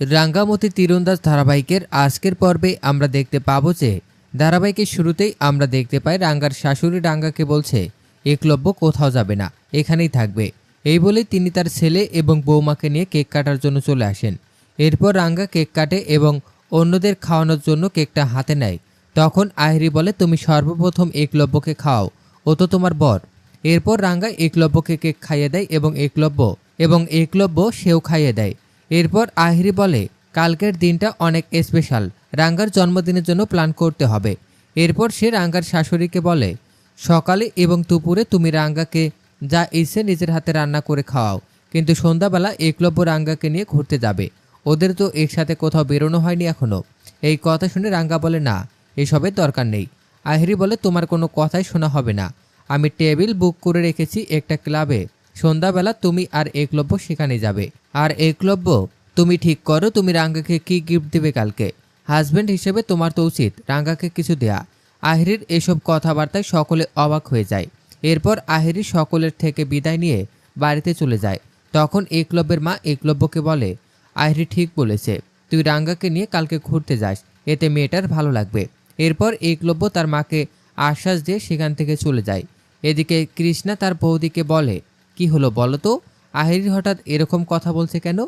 রাঙ্গামতি তীরন্দাজ ধারাবাহিকের আজকের পর্বে আমরা দেখতে পাবো যে ধারাবাহিকের শুরুতেই আমরা দেখতে পাই রাঙ্গার শাশুড়ি রাঙ্গাকে বলছে একলব্য কোথাও যাবে না, এখানেই থাকবে। এই বলে তিনি তার ছেলে এবং বৌমাকে নিয়ে কেক কাটার জন্য চলে আসেন। এরপর রাঙ্গা কেক কাটে এবং অন্যদের খাওয়ানোর জন্য কেকটা হাতে নেয়। তখন আহিরি বলে, তুমি সর্বপ্রথম একলব্যকে খাও, ও তো তোমার বর। এরপর রাঙ্গা একলব্যকে কেক খাইয়ে দেয় এবং একলব্য এবং একলব্য সেও খাইয়ে দেয়। এরপর আহিরি বলে, কালকের দিনটা অনেক স্পেশাল রাঙ্গার জন্মদিনের জন্য প্ল্যান করতে হবে। এরপর সে রাঙ্গার শাশুড়িকে বলে, সকালে এবং দুপুরে তুমি রাঙ্গাকে যা ইচ্ছে নিজের হাতে রান্না করে খাওয়াও, কিন্তু সন্ধ্যাবেলা একলব্য রাঙ্গাকে নিয়ে ঘুরতে যাবে। ওদের তো একসাথে কোথাও বেরোনো হয়নি এখনও এই কথা শুনে রাঙ্গা বলে, না, এসবের দরকার নেই। আহিরি বলে, তোমার কোনো কথাই শোনা হবে না। আমি টেবিল বুক করে রেখেছি একটা ক্লাবে। সন্ধ্যাবেলা তুমি আর একলব্য সেখানে যাবে। আর একলব্য, তুমি ঠিক করো, তুমি রাঙ্গাকে কি গিফট দেবে কালকে? হাজবেন্ড হিসেবে তোমার তো উচিত, রাঙ্গাকে কিছু দেয়া। আহিরির এসব কথাবার্তায় সকলে অবাক হয়ে যায়। এরপর আহিরি সকলের থেকে বিদায় নিয়ে বাড়িতে চলে যায়। তখন একলব্যের মা একলব্যকে বলে, আহিরি ঠিক বলেছে, তুই রাঙ্গাকে নিয়ে কালকে ঘুরতে যাস, এতে মেয়েটার ভালো লাগবে। এরপর একলব্য তার মাকে আশ্বাস দিয়ে সেখান থেকে চলে যায়। এদিকে কৃষ্ণা তার বৌদিকে বলে কি হলো বলো তো? আহিরি হঠাৎ এরকম কথা বলছে কেন?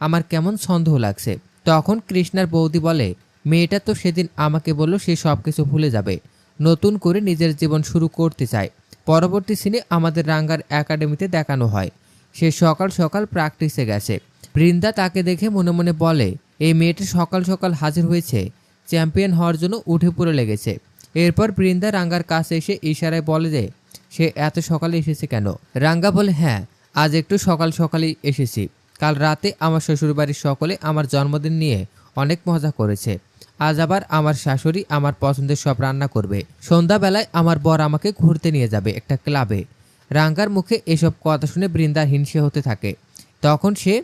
আমার কেমন সন্দেহ লাগছে। তখন কৃষ্ণার বৌদি বলে, মেয়েটা তো সেদিন আমাকে বলল সে সব কিছু ভুলে যাবে। নতুন করে নিজের জীবন শুরু করতে চায়। পরবর্তী সিনে আমাদের রাঙ্গার একাডেমিতে দেখানো হয়। সে সকাল সকাল প্র্যাকটিসে গেছে। বৃন্দা তাকে দেখে মনে মনে বলে, এই মেয়েটা সকাল সকাল হাজির হয়েছে। চ্যাম্পিয়ন হওয়ার জন্য উঠে পড়ে লেগেছে। এরপর বৃন্দা রাঙ্গার কাছে এসে ইশারায় বলে যে সে এত সকালে এসেছে কেন? রাঙ্গা বলে হ্যাঁ আজ একটু সকাল সকালেই এসেছি। কাল রাতে আমার শ্বশুরবাড়ির সকলে আমার জন্মদিন নিয়ে অনেক মজা করেছে। আজ আবার আমার শাশুড়ি আমার পছন্দের সব রান্না করবে। সন্ধ্যাবেলায় আমার বর আমাকে ঘুরতে নিয়ে যাবে একটা ক্লাবে। রাঙ্গার মুখে এসব কথা শুনে বৃন্দা হিংসে হতে থাকে। তখন সে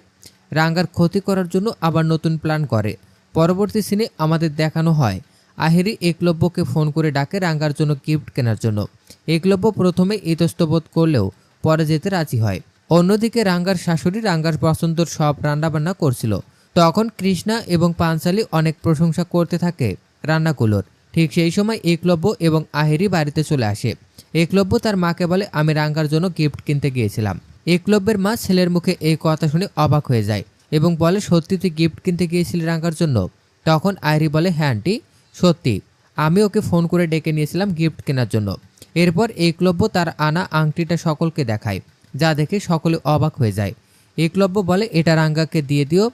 রাঙ্গার ক্ষতি করার জন্য আবার নতুন প্ল্যান করে। পরবর্তী সিনে আমাদের দেখানো হয় আহিরি একলব্যকে ফোন করে ডাকে রাঙ্গার জন্য গিফট কেনার জন্য। একলব্য প্রথমে ইতস্তবোধ করলেও পরে যেতে রাজি হয়। অন্যদিকে রাঙ্গার শাশুড়ি রাঙ্গার পছন্দর সব রান্নাবান্না করছিল। তখন কৃষ্ণা এবং পাঞ্চালি অনেক প্রশংসা করতে থাকে রান্নাগুলোর। ঠিক সেই সময় একলব্য এবং আহিরি বাড়িতে চলে আসে। একলব্য তার মাকে বলে, আমি রাঙ্গার জন্য গিফট কিনতে গিয়েছিলাম। একলব্যের মা ছেলের মুখে এই কথা শুনে অবাক হয়ে যায় এবং বলে, সত্যি তুই গিফট কিনতে গিয়েছিলি রাঙ্গার জন্য? তখন আইরি বলে হ্যাঁ আন্টি। সত্যি, আমি ওকে ফোন করে ডেকে নিয়েছিলাম গিফট কেনার জন্য। এরপর একলব্য তার আনা আংটিটা সকলকে দেখায়, যা দেখে সকলে অবাক হয়ে যায়। একলব্য বলে, এটা রাঙ্গাকে দিয়ে দিও।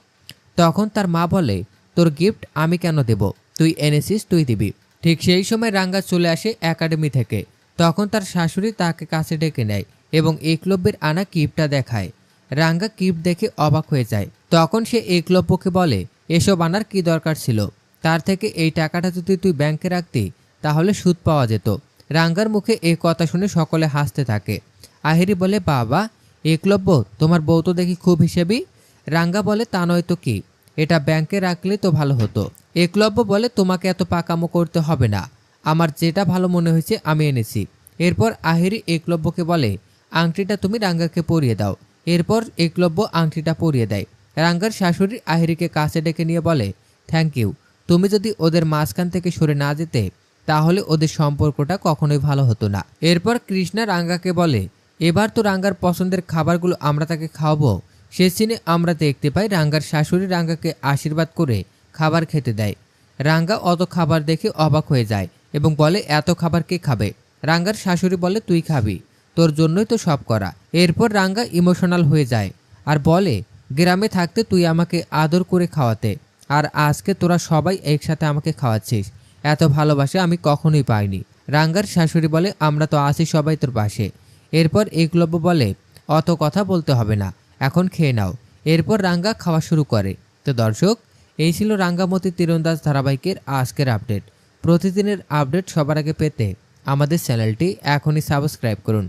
তখন তার মা বলে, তোর গিফট আমি কেন দেব? তুই এনেছিস, তুই দিবি। ঠিক সেই সময় রাঙ্গা চলে আসে একাডেমি থেকে। তখন তার শাশুড়ি তাকে কাছে ডেকে নেয় এবং একলব্যের আনা কিপটা দেখায়। রাঙ্গা কিপ দেখে অবাক হয়ে যায়। তখন সে একলব্যকে বলে, এসব আনার কি দরকার ছিল? তার থেকে এই টাকাটা যদি তুই ব্যাংকে রাখতি, তাহলে সুদ পাওয়া যেত। রাঙ্গার মুখে এই কথা শুনে সকলে হাসতে থাকে। আহিরি বলে, বাবা একলব্য তোমার বউ তো দেখি খুব হিসেবি? রাঙ্গা বলে, তা নয় তো কি? এটা ব্যাংকে রাখলে তো ভালো হতো। একলব্য বলে, তোমাকে এত পাকামো করতে হবে না। আমার যেটা ভালো মনে হয়েছে, আমি এনেছি। এরপর আহিরি একলব্যকে বলে, আংটিটা তুমি রাঙ্গাকে পরিয়ে দাও। এরপর একলব্য আংটিটা পরিয়ে দেয়। রাঙ্গার শাশুড়ি আহিরিকে কাছে ডেকে নিয়ে বলে, থ্যাংক ইউ। তুমি যদি ওদের মাঝখান থেকে সরে না যেতে, তাহলে ওদের সম্পর্কটা কখনোই ভালো হতো না। এরপর কৃষ্ণা রাঙ্গাকে বলে, এবার তো রাঙ্গার পছন্দের খাবারগুলো আমরা তাকে খাওয়াবো। সে সিনে আমরা দেখতে পাই রাঙ্গার শাশুড়ি রাঙ্গাকে আশীর্বাদ করে খাবার খেতে দেয়। রাঙ্গা অত খাবার দেখে অবাক হয়ে যায় এবং বলে, এত খাবার কে খাবে? রাঙ্গার শাশুড়ি বলে, তুই খাবি। তোর জন্যই তো সব করা। এরপর রাঙ্গা ইমোশনাল হয়ে যায় আর বলে, গ্রামে থাকতে তুই আমাকে আদর করে খাওয়াতে। আর আজকে তোরা সবাই একসাথে আমাকে খাওয়াচ্ছিস। এত ভালোবাসা আমি কখনোই পাইনি। রাঙ্গার শাশুড়ি বলে, আমরা তো আছি সবাই তোর পাশে। এরপর একলব্য বলে, অত কথা বলতে হবে না, এখন খেয়ে নাও। এরপর রাঙ্গা খাওয়া শুরু করে। তো দর্শক, এই ছিল রাঙ্গামতি তীরন্দাজ ধারাবাহিকের আজকের আপডেট। প্রতিদিনের আপডেট সবার আগে পেতে আমাদের চ্যানেলটি এখনই সাবস্ক্রাইব করুন।